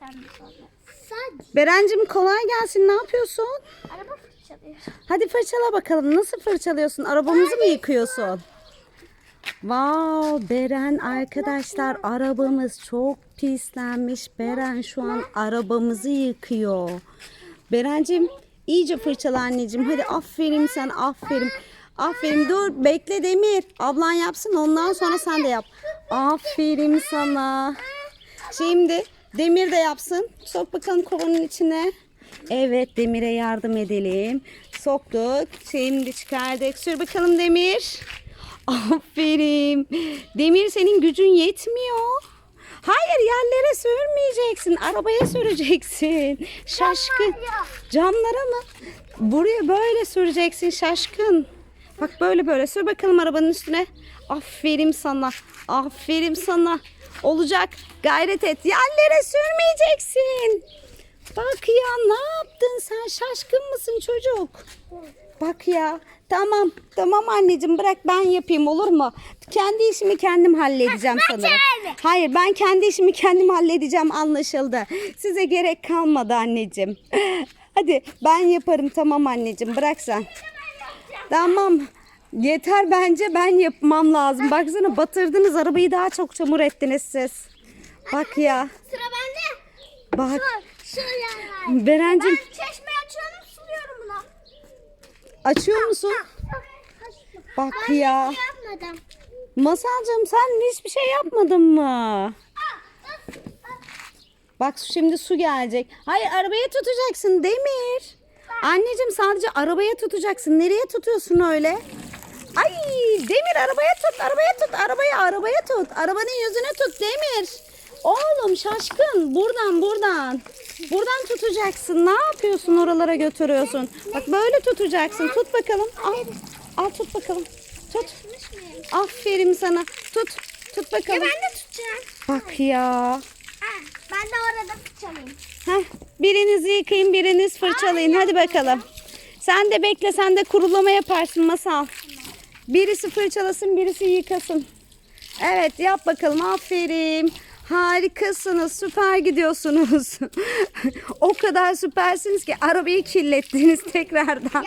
Sen de sonra. Sadece Berencim kolay gelsin. Ne yapıyorsun? araba fırçalıyor. Hadi fırçala bakalım. Nasıl fırçalıyorsun? Arabamızı mı yıkıyorsun? Wow, Beren arkadaşlar arabamız çok pislenmiş. Beren şu an arabamızı yıkıyor. Berencim iyice fırçala anneciğim. Hadi aferin sen aferin. Aferin dur bekle Demir. Ablan yapsın ondan sonra sen de yap. Aferin sana. Şimdi Demir de yapsın. Sok bakalım kovanın içine. Evet Demir'e yardım edelim. Soktuk. Şimdi çıkardık. Sür bakalım Demir. Aferin. Demir senin gücün yetmiyor. Hayır yerlere sürmeyeceksin. Arabaya süreceksin. Şaşkın. Camlara mı? Buraya böyle süreceksin şaşkın. Bak böyle böyle sür bakalım arabanın üstüne. Aferin sana. Aferin sana. Olacak. Gayret et. Yerlere sürmeyeceksin. Bak ya ne yaptın sen? Şaşkın mısın çocuk? Bak ya. Tamam. Tamam anneciğim bırak ben yapayım olur mu? Kendi işimi kendim halledeceğim sanırım. Hayır ben kendi işimi kendim halledeceğim anlaşıldı. Size gerek kalmadı anneciğim. Hadi ben yaparım tamam anneciğim bırak sen. Tamam. Yeter bence ben yapmam lazım. Baksana batırdınız arabayı daha çok çamur ettiniz siz. Bak ya. Sıra bende. Bak. Şu yani. Berencim Ben çeşme açıyorum suluyorum buna. açıyor musun? Bak ya. Yapmadım. Masalcığım sen hiçbir şey yapmadın mı? Bak şimdi su gelecek. Hayır arabaya tutacaksın Demir. Anneciğim sadece arabaya tutacaksın. Nereye tutuyorsun öyle? Ay Demir arabaya tut, arabaya tut, arabaya, arabaya tut. Arabanın yüzüne tut Demir. Oğlum şaşkın. Buradan, buradan. Buradan tutacaksın. Ne yapıyorsun oralara götürüyorsun? Bak böyle tutacaksın. Tut bakalım. Al, al tut bakalım. Tut. Aferin sana. Tut. Tut bakalım. Ben de tutacağım. Bak ya. Ben de orada tutacağım. Heh, biriniz yıkayın, biriniz fırçalayın. Hadi bakalım. Sen de bekle, sen de kurulama yaparsın Masal. Birisi fırçalasın, birisi yıkasın. Evet, yap bakalım. Aferin. Harikasınız, süper gidiyorsunuz. o kadar süpersiniz ki arabayı kirlettiniz tekrardan.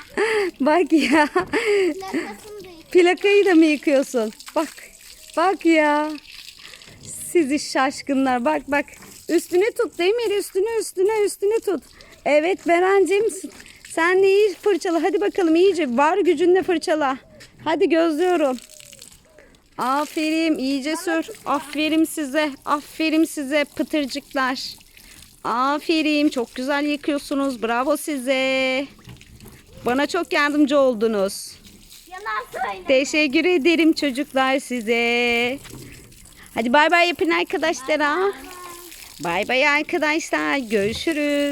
Bak ya. Plakayı da mı yıkıyorsun? Bak, bak ya. Sizi şaşkınlar. Bak bak. Üstüne tut Demir. Üstüne üstüne üstüne tut. Evet Berencim. Sen de iyi fırçala. Hadi bakalım iyice. Var gücünle fırçala. Hadi gözlüyorum. Aferin. iyice sür. Aferin size. Aferin size pıtırcıklar. Aferin. Çok güzel yıkıyorsunuz. Bravo size. Bana çok yardımcı oldunuz. Teşekkür ederim çocuklar size. Hadi bay bay yapın arkadaşlara. Bay bay arkadaşlar. Görüşürüz.